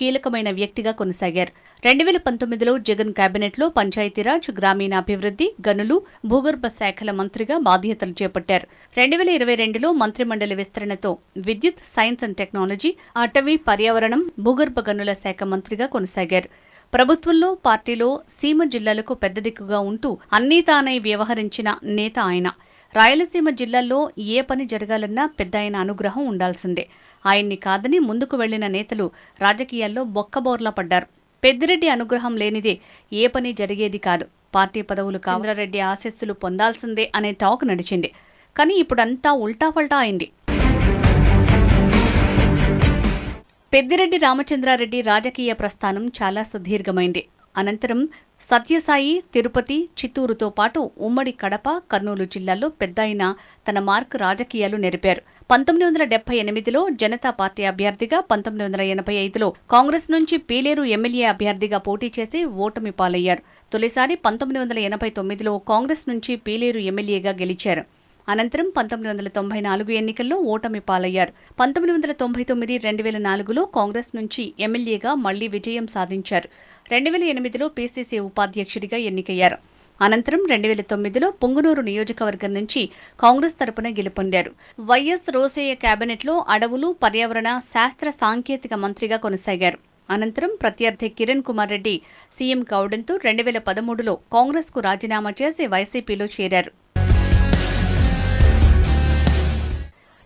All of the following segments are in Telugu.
కీలకమైన వ్యక్తిగా కొనసాగారు. రెండు వేల పంతొమ్మిదిలో జగన్ కేబినెట్లో పంచాయతీరాజ్ గ్రామీణాభివృద్ధి గనులు భూగర్భ శాఖల మంత్రిగా బాధ్యతలు చేపట్టారు. రెండు వేల ఇరవై రెండులో మంత్రిమండలి విస్తరణతో విద్యుత్ సైన్స్ అండ్ టెక్నాలజీ అటవీ పర్యావరణం భూగర్భ గనుల శాఖ మంత్రిగా కొనసాగారు. ప్రభుత్వంలో పార్టీలో సీమ జిల్లాలకు పెద్ద దిక్కుగా ఉంటూ అన్నీ తానై వ్యవహరించిన నేత ఆయన. రాయలసీమ జిల్లాల్లో ఏ పని జరగాలన్నా పెద్ద ఆయన అనుగ్రహం ఉండాల్సిందే. ఆయన్ని కాదని ముందుకు వెళ్ళిన నేతలు రాజకీయాల్లో బొక్కబోర్లా పడ్డారు. పెద్దిరెడ్డి అనుగ్రహం లేనిదే ఏ పని జరిగేది కాదు. పార్టీ పదవులు కామరారెడ్డి ఆశస్సులు పొందాల్సిందే అనే టాక్ నడిచింది. కానీ ఇప్పుడంతా ఉల్టా పల్టా అయింది. పెద్దిరెడ్డి రామచంద్రారెడ్డి రాజకీయ ప్రస్థానం చాలా సుదీర్ఘమైంది. అనంతరం సత్యసాయి తిరుపతి చిత్తూరుతో పాటు ఉమ్మడి కడప కర్నూలు జిల్లాల్లో పెద్దాయన తన మార్క్ రాజకీయాలు నెరిపారు. పంతొమ్మిది వందల డెబ్బై ఎనిమిదిలో జనతా పార్టీ అభ్యర్థిగా పంతొమ్మిది వందల ఎనభై ఐదులో కాంగ్రెస్ నుంచి పీలేరు ఎమ్మెల్యే అభ్యర్థిగా పోటీ చేసి ఓటమి పాలయ్యారు. తొలిసారి పంతొమ్మిది వందల ఎనభై తొమ్మిదిలో కాంగ్రెస్ నుంచి పీలేరు ఎమ్మెల్యేగా గెలిచారు. అనంతరం పంతొమ్మిది వందల తొంభై నాలుగు ఎన్నికల్లో ఓటమి పాలయ్యారు. పంతొమ్మిది వందల తొంభై తొమ్మిది రెండు వేల నాలుగులో కాంగ్రెస్ నుంచి ఎమ్మెల్యేగా మళ్ళీ విజయం సాధించారు. రెండు వేల ఎనిమిదిలో పీసీసీ ఉపాధ్యక్షుడిగా ఎన్నికయ్యారు. అనంతరం రెండు వేల తొమ్మిదిలో పొంగునూరు నియోజకవర్గం నుంచి కాంగ్రెస్ తరపున గెలుపొందారు. వైఎస్ రోసయ్య కేబినెట్లో అడవులు పర్యావరణ శాస్త్ర సాంకేతిక మంత్రిగా కొనసాగారు. అనంతరం ప్రత్యర్థి కిరణ్ కుమార్ రెడ్డి సీఎం కావడంతో రెండు వేల పదమూడులో కాంగ్రెస్కు రాజీనామా చేసి వైసీపీలో చేరారు.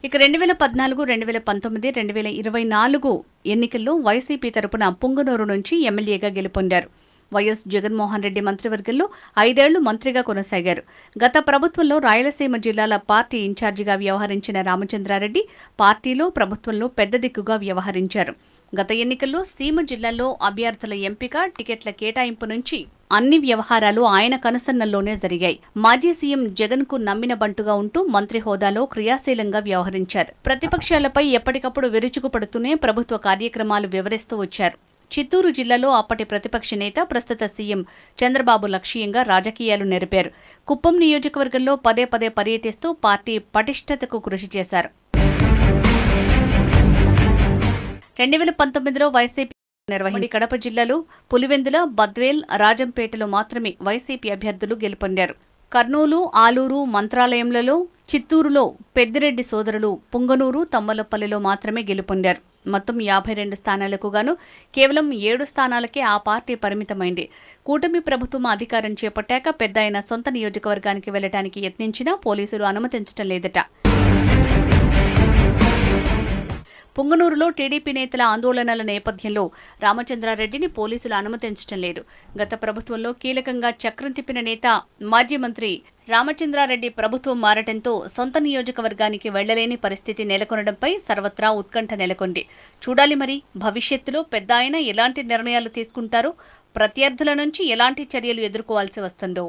ఇక రెండు వేల పద్నాలుగు రెండు వేల పంతొమ్మిది రెండు వేల ఇరవై నాలుగు ఎన్నికల్లో వైసీపీ తరపున పుంగనూరు నుంచి ఎమ్మెల్యేగా గెలుపొందారు. వైఎస్ జగన్మోహన్ రెడ్డి మంత్రివర్గంలో ఐదేళ్ళు మంత్రిగా కొనసాగారు. గత ప్రభుత్వంలో రాయలసీమ జిల్లాల పార్టీ ఇన్ఛార్జిగా వ్యవహరించిన రామచంద్రారెడ్డి పార్టీలో ప్రభుత్వంలో పెద్ద దిక్కుగా వ్యవహరించారు. గత ఎన్నికల్లో సీమ జిల్లాలో అభ్యర్థుల ఎంపిక టికెట్ల కేటాయింపు నుంచి అన్ని వ్యవహారాలు ఆయన కనుసన్నల్లోనే జరిగాయి. మాజీ సీఎం జగన్కు నమ్మిన బంటుగా ఉంటూ మంత్రి హోదాలో క్రియాశీలంగా వ్యవహరించారు. ప్రతిపక్షాలపై ఎప్పటికప్పుడు విరుచుకుపడుతూనే ప్రభుత్వ కార్యక్రమాలు వివరిస్తూ వచ్చారు. చిత్తూరు జిల్లాలో అప్పటి ప్రతిపక్ష నేత ప్రస్తుత సీఎం చంద్రబాబు లక్ష్యంగా రాజకీయాలు నెరిపారు. కుప్పం నియోజకవర్గంలో పదే పదే పర్యటిస్తూ పార్టీ పటిష్టతకు కృషి చేశారు. రెండు వేల పంతొమ్మిదిలో వైసీపీ నిర్వహించి కడప జిల్లాలో పులివెందుల బద్వేల్ రాజంపేటలో మాత్రమే వైసీపీ అభ్యర్థులు గెలుపొందారు. కర్నూలు ఆలూరు మంత్రాలయంలలో చిత్తూరులో పెద్దిరెడ్డి సోదరులు పుంగనూరు తమ్మలపల్లిలో మాత్రమే గెలుపొందారు. మొత్తం యాభై రెండు స్థానాలకు గాను కేవలం ఏడు స్థానాలకే ఆ పార్టీ పరిమితమైంది. కూటమి ప్రభుత్వం అధికారం చేపట్టాక పెద్ద సొంత నియోజకవర్గానికి వెళ్ళడానికి యత్నించినా పోలీసులు అనుమతించడం లేదట. పుంగనూరులో టీడీపీ నేతల ఆందోళనల నేపథ్యంలో రామచంద్రారెడ్డిని పోలీసులు అనుమతించడం లేదు. గత ప్రభుత్వంలో కీలకంగా చక్రం తిప్పిన నేత మాజీ మంత్రి రామచంద్రారెడ్డి ప్రభుత్వం మారటంతో సొంత నియోజకవర్గానికి వెళ్ళలేని పరిస్థితి నెలకొనడంపై సర్వత్రా ఉత్కంఠ నెలకొంది. చూడాలి మరి భవిష్యత్తులో పెద్ద ఆయన ఎలాంటి నిర్ణయాలు తీసుకుంటారో ప్రత్యర్థుల నుంచి ఎలాంటి చర్యలు ఎదుర్కోవాల్సి వస్తుందో.